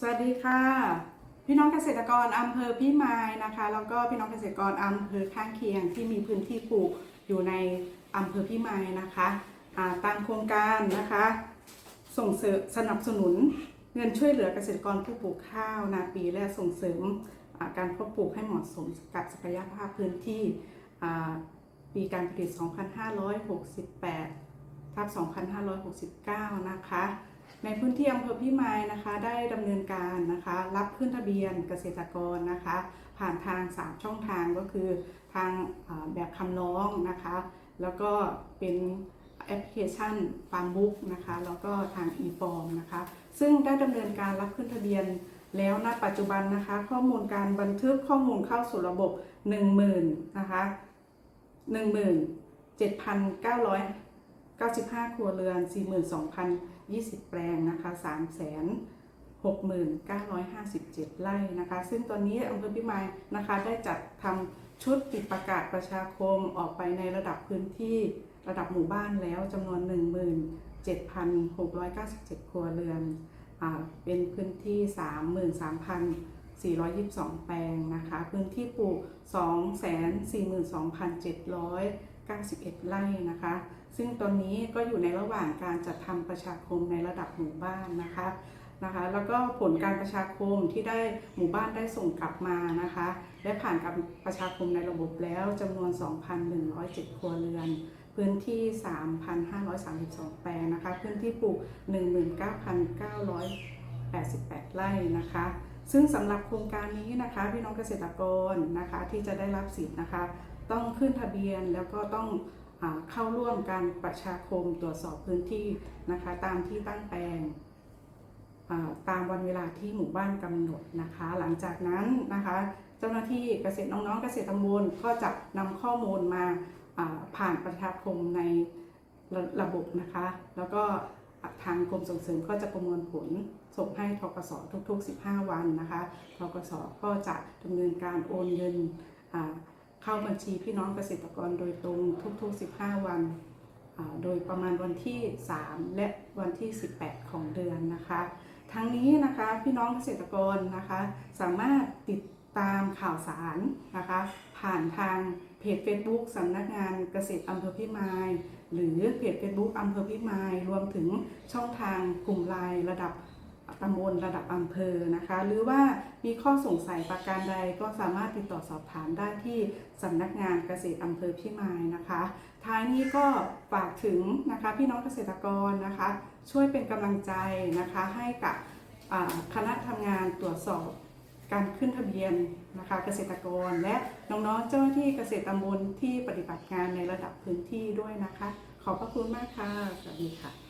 สวัสดีค่ะ พี่น้องเกษตรกรอำเภอพี่มายนะคะ แล้วก็พี่น้องเกษตรกรอำเภอข้างเคียงที่มีพื้นที่ปลูกอยู่ในอำเภอพี่มายนะคะตามโครงการนะคะ ส่งเสริมสนับสนุนเงินช่วยเหลือเกษตรกรผู้ปลูกข้าวนาปีและส่งเสริมการเพาะปลูกให้เหมาะสมกับศักยภาพพื้นที่ปีการผลิต 2568ทับ2569 นะคะ ในพื้นที่อำเภอพิมายนะคะ ได้ดำเนินการนะคะ รับขึ้นทะเบียนเกษตรกรนะคะ ผ่านทาง 3 ช่องทางก็คือทางแบบคำร้องนะคะ แล้วก็เป็นแอปพลิเคชันฟาร์มบุ๊กนะคะ แล้วก็ทาง e-form นะคะ ซึ่งได้ดำเนินการรับขึ้นทะเบียนแล้วณปัจจุบันนะคะ ข้อมูลการบันทึกข้อมูลเข้าสู่ระบบ 10,000นะคะ17,995 ครัวเรือน 20 แปลงนะคะ 3 6 9 5 7 ไร่นะคะ ซึ่งตอนนี้อำเภอพิมายนะคะได้จัดทำชุดติดประกาศประชาคมออกไปในระดับพื้นที่ระดับหมู่บ้านแล้วจำนวน 17,697 ครัวเรือนอเป็นพื้นที่ 33,422 แปลงนะคะ พื้นที่ปลูก 91 ไร่นะคะ ซึ่งตอนนี้ก็อยู่ในระหว่างการจัดทำประชาคมในระดับหมู่บ้านนะคะนะคะ แล้วก็ผลการประชาคมที่ได้หมู่บ้านได้ส่งกลับมานะคะได้ผ่านการประชาคมในระบบแล้วจำนวน 2,107 ครัวเรือน พื้นที่ 3,532 แปลงนะคะ พื้นที่ปลูก 19,988 ไร่นะคะซึ่งสำหรับโครงการนี้นะคะพี่น้องเกษตรกรนะคะที่จะได้รับสิทธิ์นะคะ ต้องขึ้นทะเบียนแล้วก็ต้องอเข้าร่วมการประชาคมตรวจสอบพื้นที่นะคะตามที่ตั้งแปลงตามวันเวลาที่หมู่บ้านกำหนดนะคะ หลังจากนั้นนะคะ เจ้าหน้าที่เกษตรน้องๆ เกษตรตำบลก็จะนำข้อมูลมาผ่านประชาคมในระระบบนะคะ แล้วก็ทางกรมส่งเสริมก็จะประมวลผลส่งให้ทกสทุก ๆ 15 วันนะคะทกสก็จะดำเนินการโอนเงินอ่า เข้าบัญชีพี่น้องเกษตรกรโดยตรงทุกๆ 15 วัน โดยประมาณวันที่ 3 และวันที่ 18 ของเดือนนะคะ ทั้งนี้นะคะพี่น้องเกษตรกรนะคะสามารถติดตามข่าวสารนะคะผ่านทางเพจ Facebook สำนักงานเกษตรอำเภอพิมายหรือเพจ Facebook อำเภอพิมายรวมถึงช่องทางกลุ่มไลน์ระดับ ตำบลระดับอำเภอนะคะ หรือว่ามีข้อสงสัยประการใดก็สามารถติดต่อสอบถามได้ที่สำนักงานเกษตรอำเภอพิมายนะคะ ท้ายนี้ก็ฝากถึงนะคะพี่น้องเกษตรกรนะคะ ช่วยเป็นกำลังใจนะคะให้กับคณะทำงานตรวจสอบการขึ้นทะเบียนนะคะเกษตรกร และน้องๆเจ้าหน้าที่เกษตรตำบลที่ปฏิบัติงานในระดับพื้นที่ด้วยนะคะ ขอบพระคุณมากค่ะสวัสดีค่ะ